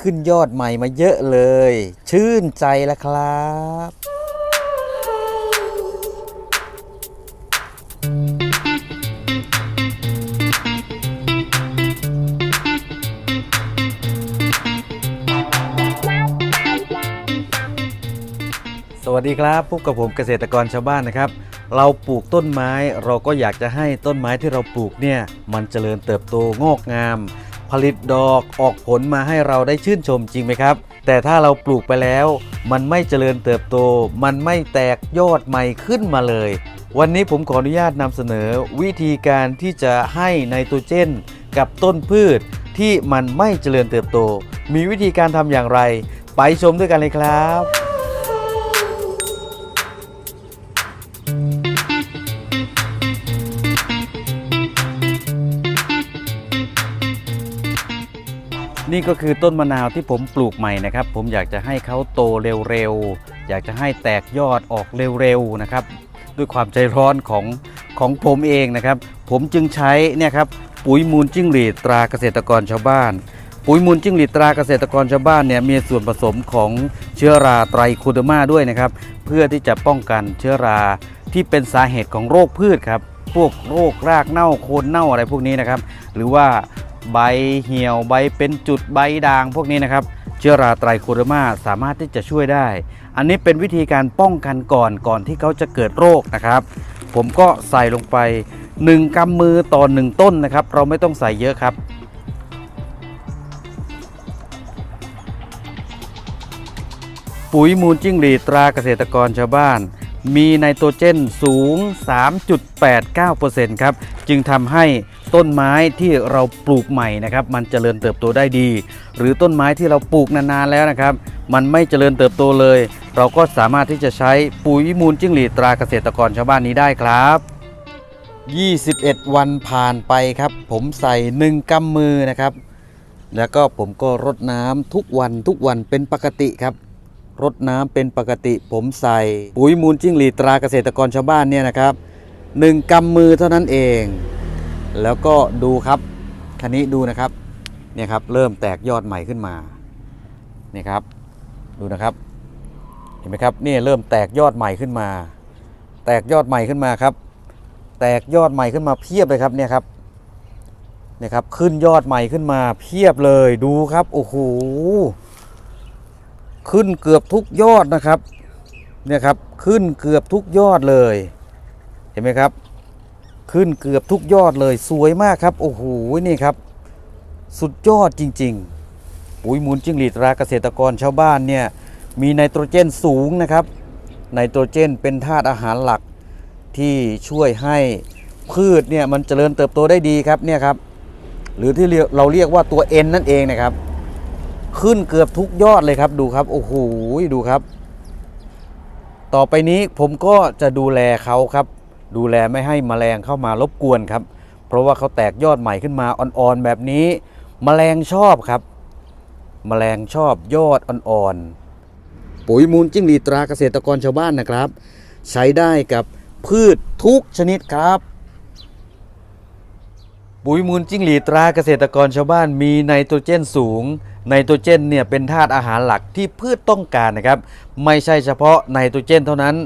ขึ้นยอดใหม่มาเยอะเลย ชื่นใจแล้วครับ สวัสดีครับพบกับผมเกษตรกรชาวบ้านนะครับ เราปลูกต้นไม้เราก็อยากจะให้ต้นไม้ที่เราปลูกเนี่ย มันเจริญเติบโตงอกงาม ผลิตดอกออกผลมาให้เราได้ชื่นชมจริงไหมครับ แต่ถ้าเราปลูกไปแล้ว มันไม่เจริญเติบโต มันไม่แตกยอดใหม่ขึ้นมาเลย วันนี้ผมขออนุญาตนำเสนอ วิธีการที่จะให้ไนโตรเจน กับต้นพืชที่มันไม่เจริญเติบโต มีวิธีการทำอย่างไร ไปชมด้วยกันเลยครับ นี่ก็คือต้นมะนาวที่ผมปลูกใหม่นะครับ ผมอยากจะให้เขาโตเร็วๆ อยากจะให้แตกยอดออกเร็วๆนะครับ ด้วยความใจร้อนของของผมเองนะครับ ผมจึงใช้เนี่ยครับปุ๋ยมูลจิ้งหรีดตราเกษตรกรชาวบ้าน ปุ๋ยมูลจิ้งหรีดตราเกษตรกรชาวบ้านเนี่ยมีส่วนผสมของเชื้อราไตรโคเดอร์มาด้วยนะครับ เพื่อที่จะป้องกันเชื้อราที่เป็นสาเหตุของโรคพืชครับพวกโรครากเน่าโคนเน่าอะไรพวกนี้นะครับ หรือว่า ใบเหี่ยวใบเป็นจุดใบด่างพวกนี้นะครับเชื้อราไตรโคเดอร์มาสามารถที่จะช่วยได้ อันนี้เป็นวิธีการป้องกันก่อนก่อนที่เขาจะเกิดโรคนะครับ ผมก็ใส่ลงไป 1กำมือต่อ 1 ต้นนะครับ เราไม่ต้องใส่เยอะครับปุ๋ยมูลจิ้งหรีดตราเกษตรกรชาวบ้าน มีไนโตรเจนสูง 3.89%ครับ จึงทำให้ต้นไม้ที่เราปลูกใหม่นะครับ มันเจริญเติบโตได้ดี หรือต้นไม้ที่เราปลูกนานๆแล้วนะครับ มันไม่เจริญเติบโตเลย เราก็สามารถที่จะใช้ปุ๋ยมูลจิ้งหรีดตราเกษตรกรชาวบ้านนี้ได้ครับ 21 วันผ่านไปครับ ผมใส่ 1กำมือนะครับ แล้วก็ผมก็รดน้ำทุกวันทุกวันเป็นปกติครับ รดน้ำเป็นปกติผมใส่ ปุ๋ยมูลจิ้งหรีตราเกษตรกรชาวบ้านเนี่ยนะครับหนึ่งกำมือเท่านั้นเอง แล้วก็ดูครับคันนี้ดูนะครับเนี่ยครับเริ่มแตกยอดใหม่ขึ้นมาเนี่ยครับดูนะครับเห็นไหมครับนี่เริ่มแตกยอดใหม่ขึ้นมา แตกยอดใหม่ขึ้นมาครับ แตกยอดใหม่ขึ้นมาเพียบเลยครับเนี่ยครับเนี่ยครับขึ้นยอดใหม่ขึ้นมาเพียบเลยดูครับโอ้โห ขึ้นเกือบทุกยอดนะครับ เนี่ยครับขึ้นเกือบทุกยอดเลย เห็นไหมครับ ขึ้นเกือบทุกยอดเลยสวยมากครับ โอ้โหนี่ครับ สุดยอดจริง ๆ ปุ๋ยมูลจิ้งหรีดราเกษตรกรชาวบ้านเนี่ยมีไนโตรเจนสูงนะครับไนโตรเจนเป็นธาตุอาหารหลักที่ช่วยให้พืชเนี่ยมันเจริญเติบโตได้ดีครับเนี่ยครับ หรือที่เรียกเราเรียกว่าตัว N นั่นเองนะครับ ขึ้นเกือบทุกยอดเลยครับดูครับ โอ้โหดูครับ ต่อไปนี้ผมก็จะดูแลเขาครับ ดูแลไม่ให้แมลงเข้ามารบกวนครับ เพราะว่าเขาแตกยอดใหม่ขึ้นมาอ่อนๆแบบนี้แมลงชอบครับแมลงชอบยอดอ่อนๆปุ๋ยมูลจิ้งหรีดตราเกษตรกรชาวบ้านนะครับ ใช้ได้กับพืชทุกชนิดครับปุ๋ยมูลจิ้งหรีดตราเกษตรกรชาวบ้านมีไนโตรเจนสูง ไนโตรเจนเนี่ยเป็นธาตุอาหารหลักที่พืชต้องการนะครับ ไม่ใช่เฉพาะไนโตรเจนเท่านั้น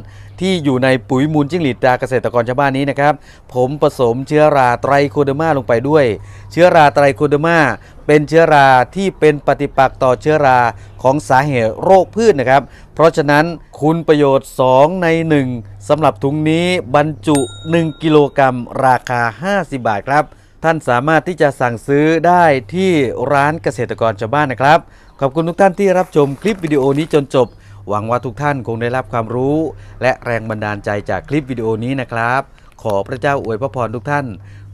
ที่อยู่ในปุ๋ยมูลจิ้งหรีดตาเกษตรกรชาวบ้านนี้นะครับ ผมผสมเชื้อราไตรโคเดอร์มาลงไปด้วย เชื้อราไตรโคเดอร์มาเป็นเชื้อราที่เป็นปฏิปักษ์ต่อเชื้อราของสาเหตุโรคพืชนะครับ เพราะฉะนั้นคุณประโยชน์ 2 ใน 1สำหรับถุงนี้บรรจุ 1 กิโลกรัมราคา 50 บาทครับ ท่านสามารถที่จะสั่งซื้อได้ที่ร้านเกษตรกรชาวบ้านนะครับ ขอบคุณทุกท่านที่รับชมคลิปวิดีโอนี้จนจบ หวังว่าทุกท่านคงได้รับความรู้ และแรงบันดาลใจจากคลิปวิดีโอนี้นะครับ ขอพระเจ้าอวยพระพรทุกท่าน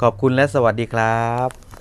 ขอบคุณและสวัสดีครับ